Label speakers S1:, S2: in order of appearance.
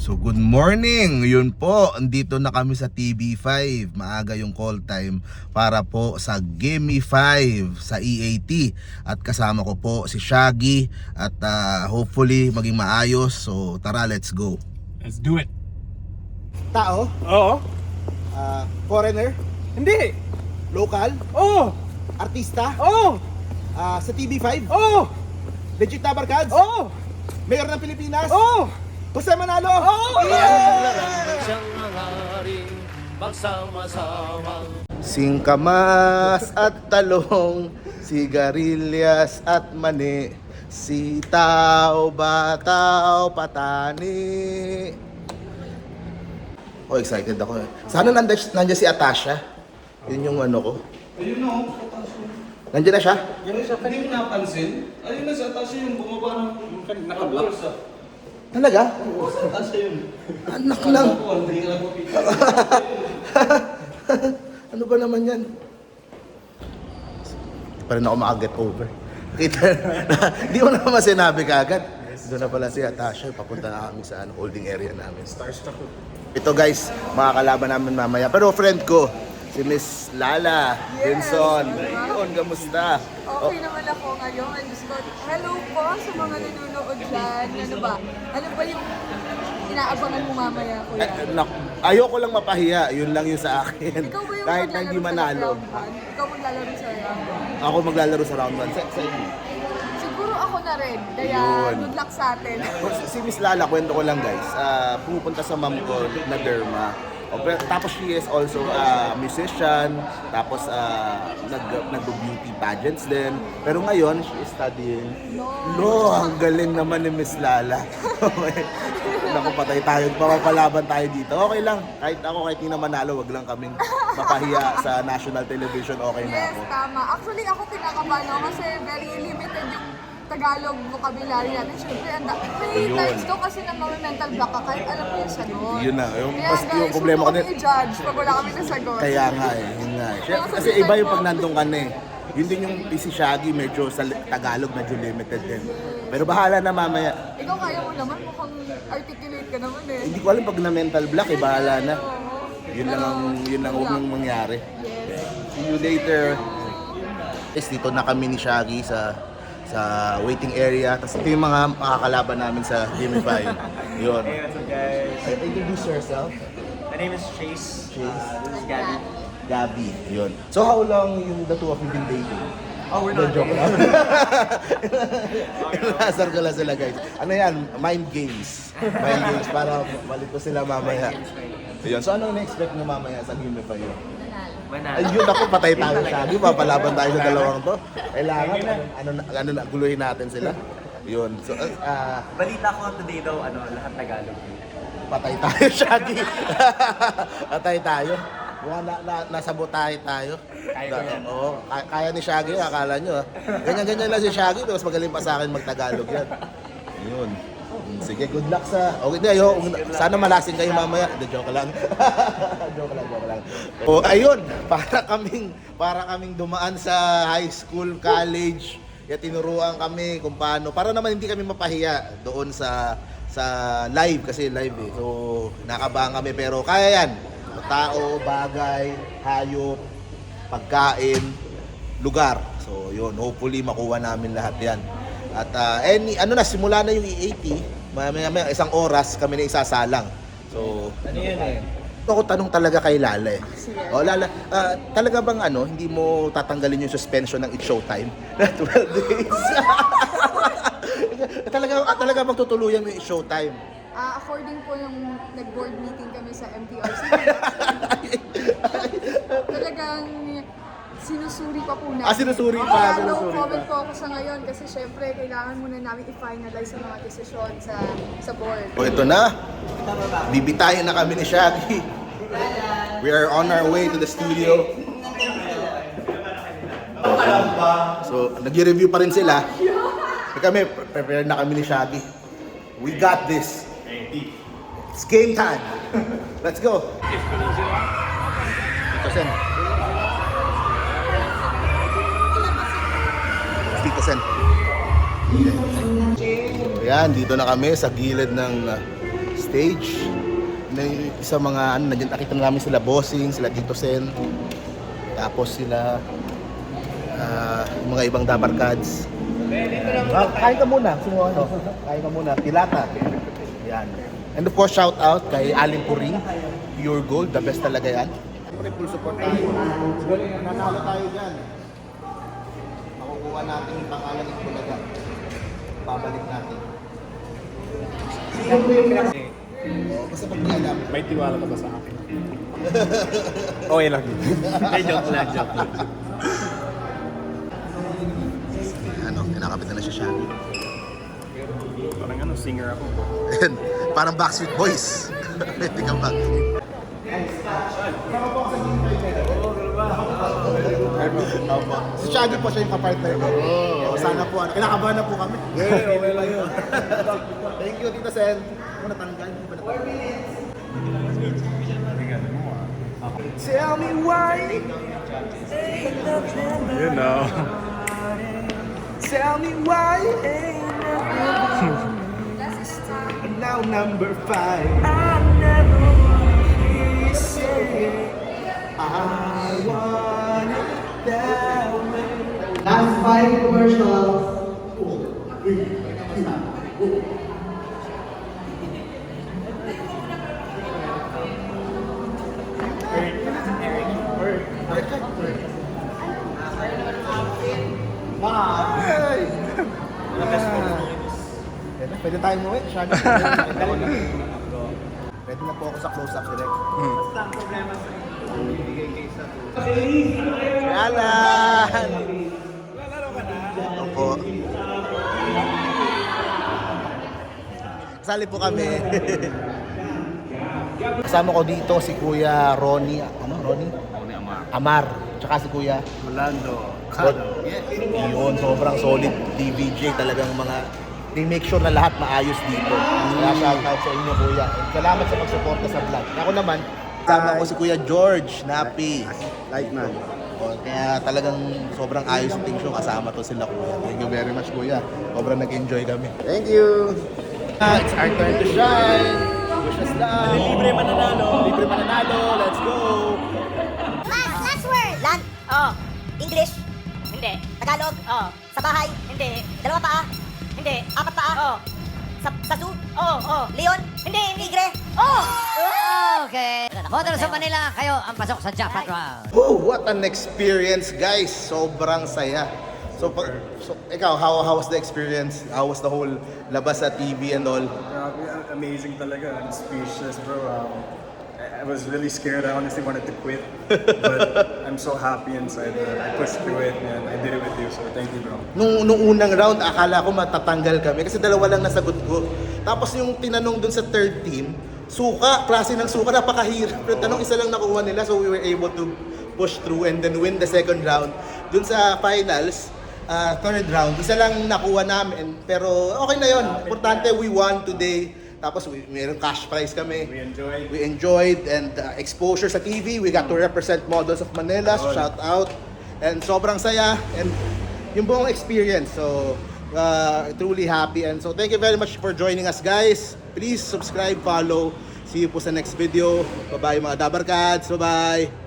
S1: So good morning! Yun po, andito na kami sa TV5. Maaga yung call time para po sa Gimme 5 sa EAT. At kasama ko po si Shaggy at ah, hopefully maging maayos. So tara, let's go.
S2: Let's do it.
S1: Tao,
S2: Oo.
S1: ah, foreigner,
S2: Hindi.
S1: local,
S2: Oo.
S1: artista,
S2: Oo.
S1: ah, sa TV5,
S2: Oo.
S1: legit na barkads,
S2: Oo.
S1: mayor ng Pilipinas,
S2: Oo.
S1: Jose Manalo!
S2: Oo.
S3: siyang hangaring magsama-samang
S1: Singkamas at talong, sigarilyas at mani, sitaw, bataw, patani. Oh, excited ako. eh. Sana nandiyan, nandiyan si Atasha. Yun yung ano ko.
S4: Ayun na, oh.
S1: Nandiyan na siya?
S4: Yan siya. Hindi mo napansin? Ayun na sa taas yun. Bumaba ng naka-block.
S1: Talaga?
S4: Oo, sa taas yun.
S1: Anak lang. Ano ba naman yan? Hindi pa rin ako makaget over. Kita Hindi mo naman sinabi kaagad. Doon na pala si Atasha. Papunta na kami sa ano, holding area namin.
S2: Starstruck ko.
S1: Ito guys, mga kalaban namin mamaya. Pero friend ko, si Miss Lala Vinson. Yun, kamusta?
S5: Okay naman ako ngayon. Diyos ko, hello po sa mga nanonood dyan. Ano ba? Ano ba yung inaabangan mo mamaya,
S1: Eh,
S5: kuya?
S1: nak- ayoko lang mapahiya. Yun lang yung sa akin.
S5: Ikaw ba yung
S1: Kahit na hindi manalo.
S5: Ikaw maglalaro sa round one?
S1: Ako maglalaro sa round 1. Sa, sa inyo.
S5: Siguro ako na rin. Kaya
S1: Yun.
S5: good luck sa atin.
S1: Si Miss Lala, kwento ko lang guys, ah, pumupunta sa mom ko na derma. O, pero- tapos she is also a musician, tapos ah, nag, nag-beauty pageants din. Pero ngayon, she is studying law. Ang galing naman ni Miss Lala. Okay. Naku, patay tayo. Papapalaban tayo dito. Okay lang. Kahit ako, kahit hindi na manalo, wag lang kaming mapahiya sa national television. Okay na
S5: Yes,
S1: ako.
S5: tama. Actually, ako kinakabahan ako kasi very limited Tagalog vocabulary natin. Siyempre, ang da- may
S1: Ayun.
S5: times daw kasi na mga mental block ka kahit alam mo yung sagot.
S1: Yun na. Yung,
S5: Kaya
S1: mas,
S5: guys,
S1: yung problema ko
S5: huwag
S1: din,
S5: mo i-judge pag wala kami nasagot.
S1: Kaya nga eh, yun nga eh. Syempre, Kasi iba yung pag nandun ka na eh. Yun din yung si Shaggy, medyo sa Tagalog, medyo limited din. Pero bahala na mamaya.
S5: Ikaw kaya mo naman, mukhang articulate ka naman eh.
S1: Hindi ko alam pag na mental block eh, bahala na. Yun lang ang, yun lang nang mangyari.
S5: Yes.
S1: See you later. Guys, dito na kami ni Shaggy sa sa waiting area. Tapos ito yung mga makakalaban namin sa Gamify. Yun.
S6: Hey, what's up guys?
S1: Introduce yourself.
S6: My name is Chase.
S1: Chase.
S6: Uh, this is Gabby.
S1: Gabi. Yun. So how long yung the two of you been dating?
S6: Oh, we're not
S1: joke lang. Nasar ko lang sila guys. Ano yan? Mind games. Mind games para malito sila mamaya. Ayun. So ano na-expect nyo mamaya sa Unify yun?
S6: Manalo.
S1: Ayun ako, patay tayo sa Agi. Papalaban tayo sa dalawang to. Kailangan, ano, ano, ano, na, guluhin natin sila. Yun. So, ah,
S6: Balita ko today daw, ano, lahat Tagalog.
S1: patay tayo, Shaggy. patay tayo. Mukhang na, na, nasabotahe tayo.
S6: Kaya ko yan.
S1: Oo, kaya, kaya ni Shaggy, akala nyo. ah. Ganyan-ganyan lang si Shaggy, mas magaling pa sa akin magtagalog yan. Yun. Sige, good luck sa... Okay, di, ayo, sana malasing kayo mamaya. Hindi, joke lang. joke lang, joke lang. O, ayun, para kaming, para kaming dumaan sa high school, college, ya tinuruan kami kung paano, para naman hindi kami mapahiya doon sa sa live kasi live eh. So, nakabahan kami pero kaya yan. Tao, bagay, hayop, pagkain, lugar. So, yun, hopefully makuha namin lahat 'yan. At ah, any ano na simula na yung E80, maya maya isang oras kami na isasalang. So,
S6: Ano yun eh?
S1: ako tanong talaga kay Lala eh. O Lala, ah, talaga bang ano, hindi mo tatanggalin yung suspension ng It's Showtime? Na 12 days. talaga, ah, talaga bang tutuluyan mo yung It's Showtime?
S5: Ah, according po yung nag-board meeting kami sa MTRC, talagang sinusuri pa po namin.
S1: Ah, sinusuri pa,
S5: Kaya
S1: sinusuri
S5: no comment po ako sa ngayon kasi syempre kailangan muna namin i-finalize ang mga desisyon sa sa board.
S1: O ito na, bibitayin na kami ni Shaggy. We are on our way to the studio. So, nag-review pa rin sila. Kami, prepared na kami ni Shaggy. We got this. It's game time. Let's go. Ito, Sen. Sen. Ayan, dito na kami sa gilid ng uh, stage. Na sa mga ano, nandiyan nakita na namin sila Bossing, sila Tito Sen. Tapos sila ah, yung mga ibang Dabarkads. Ah, kain ka muna. Sino ano? Kain ka muna. Tilata. Yan. And of course, shout out kay Aling Puring. Pure Gold. The best talaga yan. Siyempre, full support tayo. Nanalo tayo dyan. Makukuha natin yung pangalan ng Bulaga. Babalik natin. Basta pag di alam.
S2: May tiwala ka ba sa akin? okay lang yun.
S3: Hindi, joke lang, joke lang.
S1: Ano, kinakapit na siya siya.
S2: Parang ano, singer ako.
S1: Ayan, parang Backstreet Boys. Hindi ka ba? Opo. Si Shaggy po siya yung kapartner ko. Oh, sana po. ano, Kinakabahan na po kami. Yeah, okay lang yun. Thank you, Tita Sen. Ako natanggal. Ba natanggal? Tell me why.
S2: You know.
S1: Tell me why. Now number five. I never want that way.
S7: Last five commercials.
S1: Pwede, tayo mo eh. Pwede na po ako sa close-up direct. Basta ang problema sa Alan! Opo. Kasali po kami. Kasama ko dito si Kuya Ronnie, ano Ronnie? Ronnie Amar. Amar. Tsaka si Kuya
S2: Rolando.
S1: yun, sobrang solid DVJ talagang mga they make sure na lahat maayos dito. Kaya shout out sa inyo kuya. And salamat sa pagsuporta sa vlog. Ako naman, kasama ko si Kuya George Napi. Lightman. O, kaya talagang sobrang ayos yung team show kasama to sila kuya. Thank you very much kuya. Sobrang nag-enjoy kami. Thank you. Ah, it's our turn to shine. Wish us luck. Libre mananalo. Libre mananalo. Let's go.
S8: Last, last word. Land. Oh. English. Hindi. Tagalog. Oh. Sa bahay. Hindi. Dalawa paa. Hindi. Apat paa. Oh. Sa, sa zoo. Oh, oh. Leon. Hindi. Tigre. Oh.
S9: Okay. Hotel sa Manila, kayo ang pasok sa jackpot round.
S1: Oh, what an experience, guys! Sobrang saya. So, pag, so ikaw, how, how was the experience? How was the whole labas sa TV and all?
S2: Grabe, amazing talaga. I'm speechless, bro. Um, I I was really scared. I honestly wanted to quit. But I'm so happy inside that I pushed through it and I did it with you. So thank you, bro.
S1: Nung, nung unang round, akala ko matatanggal kami kasi dalawa lang nasagot ko. Tapos yung tinanong dun sa third team, suka, klase ng suka, napakahirap. Yung tanong isa lang nakuha nila so we were able to push through and then win the second round. Dun sa finals, ah, third round, isa lang nakuha namin. Pero okay na yon. Importante, we won today. Tapos we, mayroong cash prize kami.
S2: We enjoyed.
S1: We enjoyed and uh, exposure sa TV. We got to represent Models of Manila. So shout out. And sobrang saya. And yung buong experience. So, uh, truly happy. And so, thank you very much for joining us, guys. Please subscribe, follow. See you po sa next video. Bye-bye mga Dabarkads. Bye-bye.